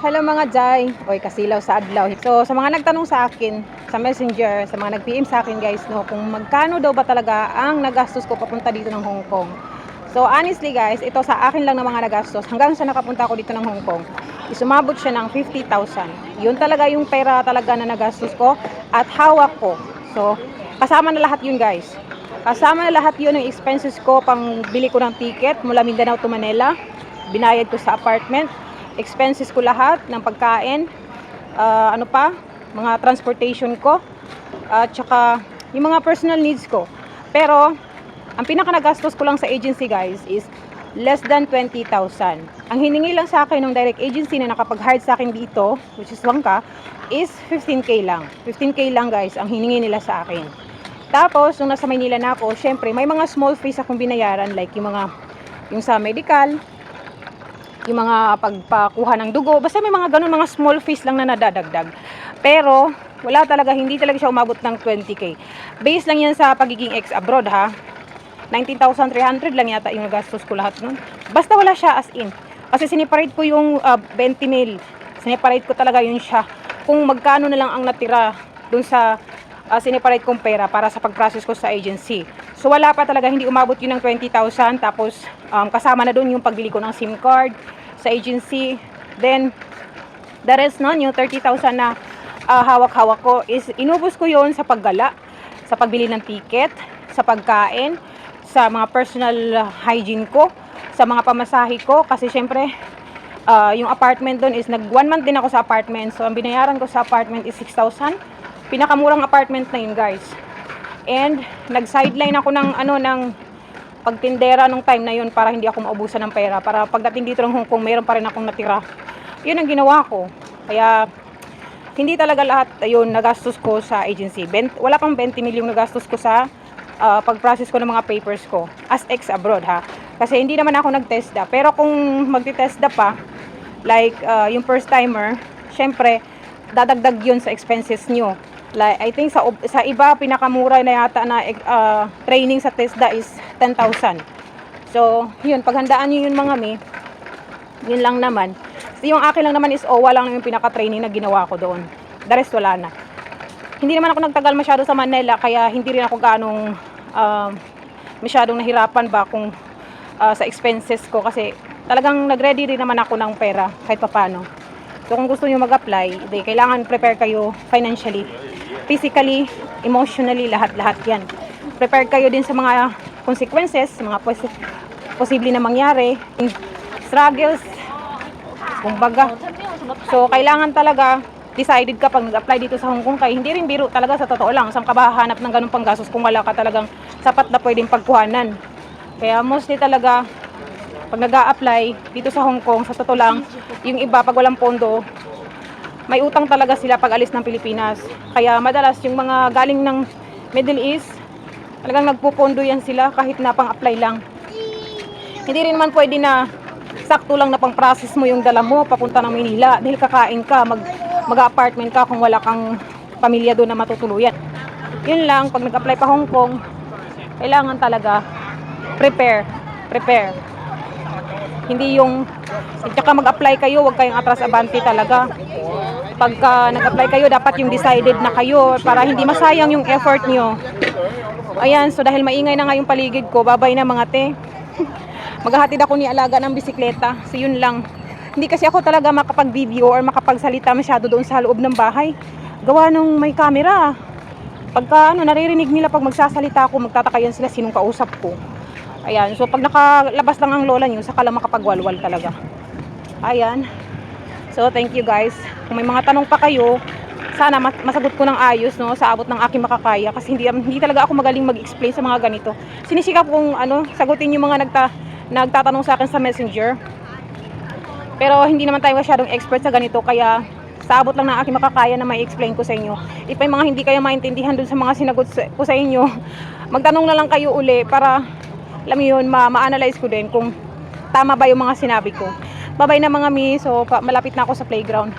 Hello mga Jai. Oy, kasilaw sa adlaw. So, sa mga nagtanong sa akin, sa messenger, sa mga nag-PM sa akin guys, no, kung magkano daw ba talaga ang nagastos ko papunta dito ng Hong Kong. So, honestly guys, ito sa akin lang ng mga nagastos. Hanggang sa nakapunta ako dito ng Hong Kong, isumabot siya ng 50,000. Yun talaga yung pera talaga na nagastos ko at hawak ko. So, kasama na lahat yun guys. Kasama na lahat yun ng expenses ko pang bili ko ng ticket mula Mindanao to Manila. Binayad ko sa apartment. Expenses ko lahat ng pagkain. ah, ano pa? Mga transportation ko. At saka yung mga personal needs ko. Pero, ang pinaka nagastos ko lang sa agency guys is less than 20,000. Ang hiningi lang sa akin ng direct agency na nakapag-hire sa akin dito, which is Wangka, is 15k lang. 15k lang guys ang hiningi nila sa akin. Tapos, nung nasa Maynila na ako, syempre, may mga small fees akong binayaran, like yung mga, yung sa medical, yung mga pagpakuha ng dugo, basta may mga ganun, mga small fees lang na nadadagdag. Pero, wala talaga, hindi talaga siya umabot ng 20k. Base lang yan sa pagiging ex-abroad ha. 19,300 lang yata yung nagastos ko lahat nun. Basta wala siya as in. Kasi siniparate ko yung ah, 20 mil. Siniparate ko talaga yun siya. Kung magkano na lang ang natira dun sa uh, siniparate kong pera para sa pag-process ko sa agency. So wala pa talaga, hindi umabot yun ng 20,000. Tapos um, kasama na dun yung pagbili ko ng SIM card sa agency. Then, the rest nun, yung 30,000 na ah, hawak-hawak ko is inubos ko yon sa paggala, sa pagbili ng ticket, sa pagkain, sa mga personal hygiene ko, sa mga pamasahe ko kasi syempre ah, yung apartment doon is nag one month din ako sa apartment. So ang binayaran ko sa apartment is 6,000. Pinakamurang apartment na yun, guys. And nag-sideline ako ng ano ng pagtindera nung time na yun para hindi ako maubusan ng pera. Para pagdating dito ng Hong Kong, mayroon pa rin akong natira. Yun ang ginawa ko. Kaya hindi talaga lahat ayun nagastos ko sa agency. Ben, wala pang 20 milyong nagastos ko sa ah, pag-process ko ng mga papers ko as ex abroad ha. Kasi hindi naman ako nag-TESDA. Pero kung magti-TESDA pa, like ah, yung first timer, syempre dadagdag yun sa expenses nyo. Like, I think sa, sa iba, pinakamura na yata na ah, training sa TESDA is 10,000. So, yun, paghandaan nyo yun mga mi, yun lang naman. So, yung akin lang naman is OWA lang yung pinaka-training na ginawa ko doon. The rest wala na. Hindi naman ako nagtagal masyado sa Manila, kaya hindi rin ako ganong um, masyadong nahirapan ba kung ah, sa expenses ko kasi talagang nag-ready rin naman ako ng pera kahit papano. So kung gusto niyo mag-apply, kailangan prepare kayo financially, physically, emotionally, lahat-lahat yan. Prepare kayo din sa mga consequences, mga pos- posible na mangyari, struggles, kumbaga. So, kailangan talaga decided ka pag nag-apply dito sa Hong Kong kay hindi rin biro talaga sa totoo lang. Saan ka ba hahanap ng ganung panggastos kung wala ka talagang sapat na pwedeng pagkuhanan. Kaya mostly talaga pag nag apply dito sa Hong Kong, sa totoo lang, yung iba pag walang pondo, may utang talaga sila pag alis ng Pilipinas. Kaya madalas yung mga galing ng Middle East, talagang nagpupondo yan sila kahit na pang-apply lang. Hindi rin naman pwede na sakto lang na pang-process mo yung dala mo papunta ng Manila dahil kakain ka, mag, mag-apartment ka kung wala kang pamilya doon na matutuluyan. Yun lang, pag nag-apply pa Hong Kong, kailangan talaga prepare, prepare. Hindi yung, tsaka mag-apply kayo, huwag kayong atras abante talaga. Pagka nag-apply kayo, dapat yung decided na kayo para hindi masayang yung effort nyo. Ayan, so dahil maingay na nga yung paligid ko, babay na mga te. Maghahatid ako ni alaga ng bisikleta. So yun lang. Hindi kasi ako talaga makapag-video or makapagsalita masyado doon sa loob ng bahay. Gawa nung may camera. Pagka ano, naririnig nila pag magsasalita ako, magtataka yan sila sinong kausap ko. Ayan, so pag nakalabas lang ang lola nyo, saka lang makapagwalwal talaga. Ayan. So thank you guys. Kung may mga tanong pa kayo, sana mas- masagot ko ng ayos no sa abot ng aking makakaya kasi hindi hindi talaga ako magaling mag-explain sa mga ganito. Sinisikap kong ano, sagutin yung mga nagta nagtatanong sa akin sa Messenger. Pero hindi naman tayo masyadong expert sa ganito kaya sa abot lang ng aking makakaya na may explain ko sa inyo. If may mga hindi kayo maintindihan dun sa mga sinagot ko sa inyo, magtanong na lang kayo uli para alam mo yun, ma- ma-analyze ko din kung tama ba yung mga sinabi ko. Babay na mga mi, so malapit na ako sa playground.